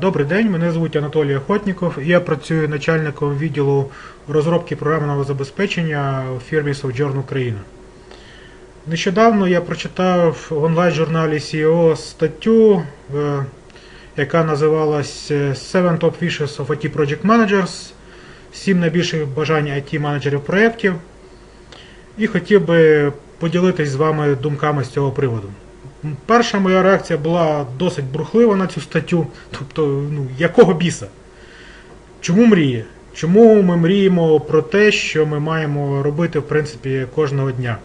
Добрий день, мене звуть Анатолій Охотніков. Я працюю начальником відділу розробки програмного забезпечення у фірмі Sojourn Україна. Нещодавно я прочитав в онлайн-журналі CEO статтю, е, яка називалась е, Seven Top Wishes of IT Project Managers, 7 найбільших бажань IT менеджерів проєктів. І хотів би поділитись з вами думками з цього приводу. Перша моя реакція була досить брухлива на цю статтю. Тобто, ну, якого біса? Чому мріє? Чому ми мріємо про те, що ми маємо робити, в принципі, кожного дня?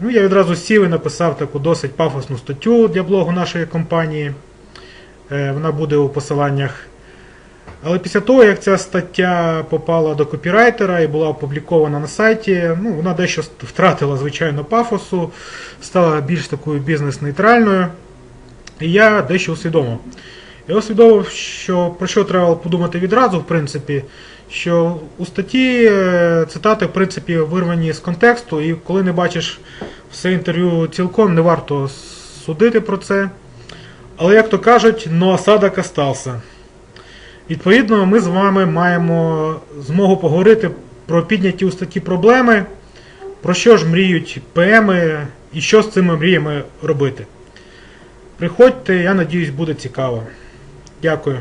Ну, я відразу сів і написав таку досить пафосну статтю для блогу нашої компанії. Е, Вона буде у посиланнях. Але після того, як ця стаття попала до копірайтера і була опублікована на сайті, ну, вона дещо втратила, звичайно, пафосу, стала більш такою бізнес-нейтральною. І я дещо усвідомив. Я усвідомив, що про що треба подумати відразу, в принципі, що у статті е, цитати, в принципі, вирвані з контексту, і коли не бачиш все інтерв'ю цілком, не варто судити про це. Але, як то кажуть, но осадок остався. Відповідно, ми з вами маємо змогу поговорити про підняті у статті проблеми, про що ж мріють ПМи і що з цими мріями робити. Приходьте, я надіюсь, буде цікаво. Дякую.